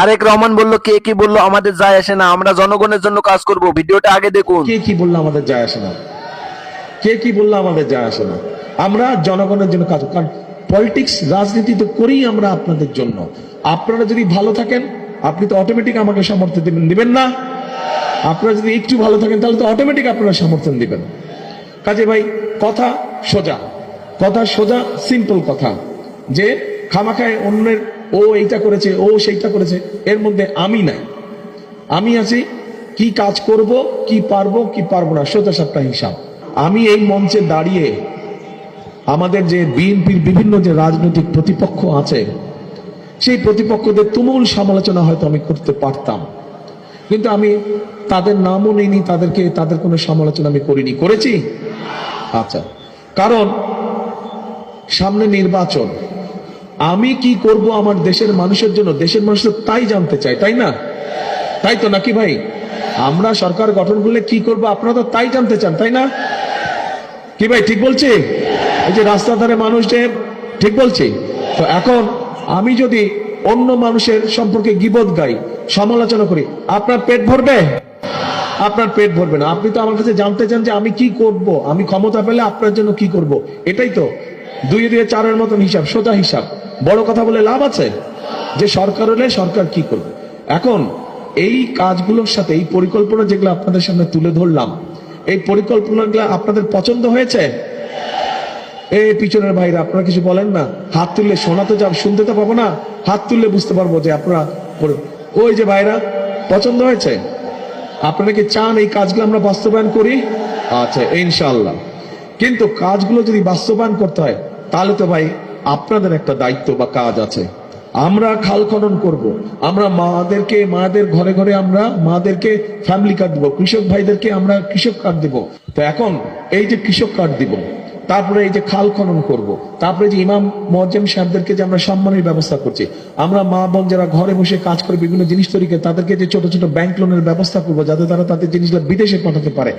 তারেক রহমান বলল, কে কি বলল, আমাদের যায় আসে না, আমরা জনগণের জন্য কাজ করব। ভিডিওটা আগে দেখুন। কে কি বলল, আমাদের যায় আসে না? কে কি বলল, আমাদের যায় আসে না? আমরা জনগণের জন্য কাজ কারণ পলিটিক্স রাজনীতি তো করি আমরা আপনাদের জন্য। আপনারা যদি ভালো থাকেন, আপনি তো অটোমেটিক আমাকে সমর্থন দিবেন। দিবেন না? আপনারা যদি একটু ভালো থাকেন, তাহলে তো অটোমেটিক আপনারা সমর্থন দিবেন। কাজে ভাই, কথা সোজা। কথা সোজা সিম্পল কথা। যে খামাখায় অন্যের ও এইটা করেছে, ও সেইটা করেছে, এর মধ্যে আমি নাই। আমি আছি, কি কাজ করব, কি পারব কি পারব না সোজা সাপটা হিসাব। আমি এই মঞ্চে দাঁড়িয়ে আমাদের যে বিএনপির বিভিন্ন যে রাজনৈতিক প্রতিপক্ষ আছে, সেই প্রতিপক্ষদের তুমুল সমালোচনা হয়তো আমি করতে পারতাম। কিন্তু আমি তাদের নামও নিইনি, তাদেরকে, তাদের কোনো সমালোচনা আমি করিনি। করেছি? আচ্ছা। কারণ সামনে নির্বাচন আমি কি করব আমার দেশের মানুষের জন্য? দেশের মানুষ তাই জানতে চায়, তাই না? তাই তো নাকি ভাই? আমরা সরকার গঠন করলে কি করব? আপনারা তো তাই জানতে চান, তাই না? কি ভাই, ঠিক বলছি? এই যে রাস্তার ধারে মানুষ যে ঠিক বলছি? তো এখন আমি যদি অন্য মানুষের সম্পর্কে গিবত গাই, সমালোচনা করি, আপনার পেট ভরবে? আপনার পেট ভরবে না। আপনি তো আমার কাছে জানতে চান যে আমি কি করব? আমি ক্ষমতা পেলে আপনার জন্য কি করব? এটাই তো। দুই দুই চারের মতন হিসাব, সোজা হিসাব। বড় কথা বলে লাভ আছে? যে সরকার হলে সরকার কি করবে? এখন এই কাজগুলোর সাথে, এই পরিকল্পনা যেগুলো আপনাদের সামনে তুলে ধরলাম, এই পরিকল্পনাগুলো আপনাদের পছন্দ হয়েছে? এই পিছনের ভাইরা, আপনারা কিছু বলেন না। হাত তুললে শোনা তো যাব শুনতে তো পাবো না। হাত তুললে বুঝতে পারব যে আপনারা ওই যে ভাইরা, পছন্দ হয়েছে? আপনারা কি চান এই কাজগুলো আমরা বাস্তবায়ন করি? আচ্ছা ইনশাল্লাহ কিন্তু কাজগুলো যদি বাস্তবায়ন করতে হয়, তাহলে তো ভাই আপনাদের একটা দায়িত্ব বা কাজ আছে আমরা খাল খনন করব। আমরা মাদেরকে, মাদের ঘরে ঘরে আমরা মাদেরকে ফ্যামিলি কার্ড দিব, কৃষক ভাইদেরকে আমরা কৃষক কার্ড দিব তো এখন এই যে কৃষক কার্ড দিব, তারপরে এই যে খাল খনন করব। তারপরে যে ইমাম মজ্জেম সাহেবদেরকে যে আমরা সম্মানের ব্যবস্থা করছি, আমরা মা বোন যারা ঘরে বসে কাজ করে বিভিন্ন জিনিস তৈরি করে, তাদেরকে যে ছোট ছোট ব্যাংক লোনের ব্যবস্থা করব, যাতে তারা তাদের জিনিসগুলো বিদেশে পাঠাতে পারে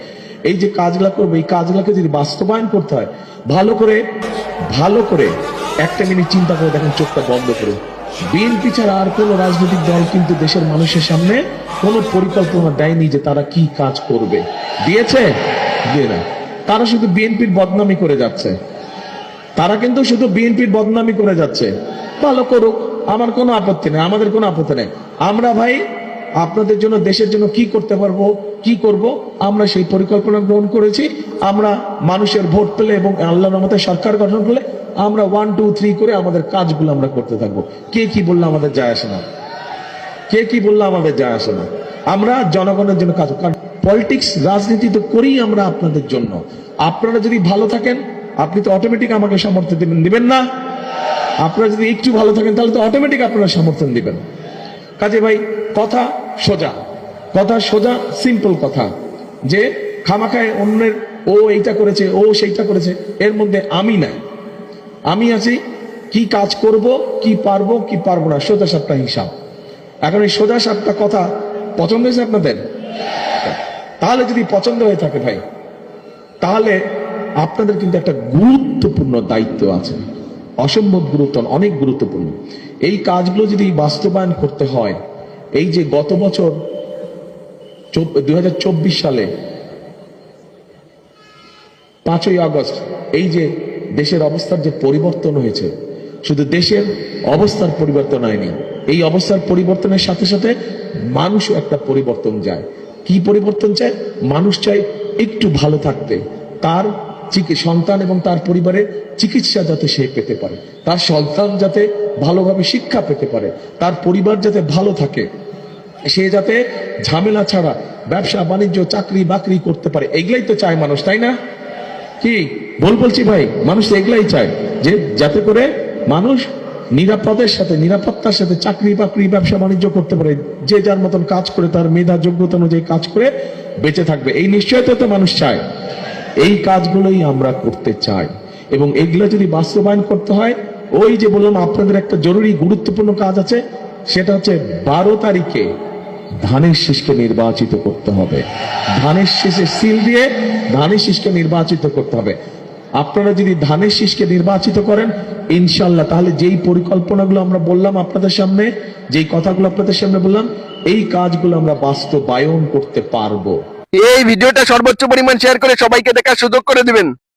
এই যে কাজগুলো করব, এই কাজগুলোকে যদি বাস্তবায়ন করতে হয়, ভালো করে ভালো করে একটা মিনিট চিন্তা করে দেখেন চোখটা বন্ধ করে। বিএনপি ছাড়া আর কোনো রাজনৈতিক দল কিন্তু দেশের মানুষের সামনে কোনো পরিকল্পনা দেয়নি যে তারা কি কাজ করবে। দিয়েছে? দিয়ে না। তারা শুধু বিএনপির বদনামি করে যাচ্ছে। তারা কিন্তু শুধু বিএনপির বদনামি করে যাচ্ছে। ভালো করুক, আমার কোনো আপত্তি নেই, আমাদের কোনো আপত্তি নেই। আমরা ভাই, আপনাদের জন্য, দেশের জন্য কি করতে পারব, কি করব, আমরা সেই পরিকল্পনা গ্রহণ করেছি। আমরা মানুষের ভোট পেলে এবং আল্লাহর রহমতে সরকার গঠন করলে আমরা ওয়ান টু থ্রি করে আমাদের কাজগুলো আমরা করতে থাকব। কে কি বলল আমাদের যায় আসে না? কে কি বলল আমাদের যায় আসে না? আমরা জনগণের জন্য কাজ কারণ পলিটিক্স রাজনীতি তো করি আমরা আপনাদের জন্য। আপনারা যদি ভালো থাকেন, আপনি তো অটোমেটিক আমাকে সমর্থন দিবেন। দিবেন না? আপনারা যদি একটু ভালো থাকেন, তাহলে তো অটোমেটিক আপনারা সমর্থন দিবেন। কাজে ভাই, কথা সোজা। কথা সোজা সিম্পল কথা। যে খামাখায় অন্যের ও এইটা করেছে, ও সেইটা করেছে, এর মধ্যে আমি নাই। আমি আছি, কি কাজ করব, কি পারব কি পারব না, সোজা সাপটা হিসাব। এখন এই সোজা সাপটা কথা পছন্দ হয়েছে আপনাদের? তাহলে যদি পছন্দ হয়ে থাকে ভাই, তাহলে আপনাদের কিন্তু একটা গুরুত্বপূর্ণ দায়িত্ব আছে। অসম্ভব গুরুত্ব অনেক গুরুত্বপূর্ণ। এই কাজগুলো যদি বাস্তবায়ন করতে হয়, এই যে গত বছর দু হাজার চব্বিশ সালে পাঁচই আগস্ট, এই যে দেশের অবস্থার যে পরিবর্তন হয়েছে, শুধু দেশের অবস্থার পরিবর্তন হয়নি, এই অবস্থার পরিবর্তনের সাথে সাথে মানুষও একটা পরিবর্তন যায় কি পরিবর্তন চায়? মানুষ চায় একটু ভালো থাকতে। তার সন্তান এবং তার পরিবারের চিকিৎসা যাতে সে পেতে পারে, তার সন্তান যাতে ভালোভাবে শিক্ষা পেতে পারে, তার পরিবার যাতে ভালো থাকে, সে যাতে ঝামেলা ছাড়া ব্যবসা, বাণিজ্য চাকরি বাকরি করতে পারে, এগুলাই তো চায় মানুষ, তাই না? কি? বল বলছি ভাই, মানুষ এগুলাই চায় যে যাতে করে মানুষ নিরাপদের সাথে, নিরাপত্তার সাথে চাকরি বাকরি, ব্যবসা বাণিজ্য করতে পারে, যে যার মতন কাজ করে, তার মেধা যোগ্যতা অনুযায়ী কাজ করে বেঁচে থাকবে। এই নিশ্চয়তা তো মানুষ চায়। এই কাজগুলোই আমরা করতে চাই। এবং এগুলো যদি বাস্তবায়ন করতে হয়, ওই যে বললাম আপনাদের একটা জরুরি, গুরুত্বপূর্ণ কাজ আছে, সেটা হচ্ছে বারো তারিখে ধানের শীষকে নির্বাচিত করতে হবে। ধানের শীষে সিল দিয়ে ধানের শীষকে নির্বাচিত করতে হবে। আপনারা যদি ধানের শীষকে নির্বাচিত করেন ইনশাল্লাহ তাহলে যেই পরিকল্পনাগুলো আমরা বললাম আপনাদের সামনে, যেই কথাগুলো আপনাদের সামনে বললাম, এই কাজগুলো আমরা বাস্তবায়ন করতে পারব। এই ভিডিওটা সর্বোচ্চ পরিমাণ শেয়ার করে সবাইকে দেখার সুযোগ করে দিবেন।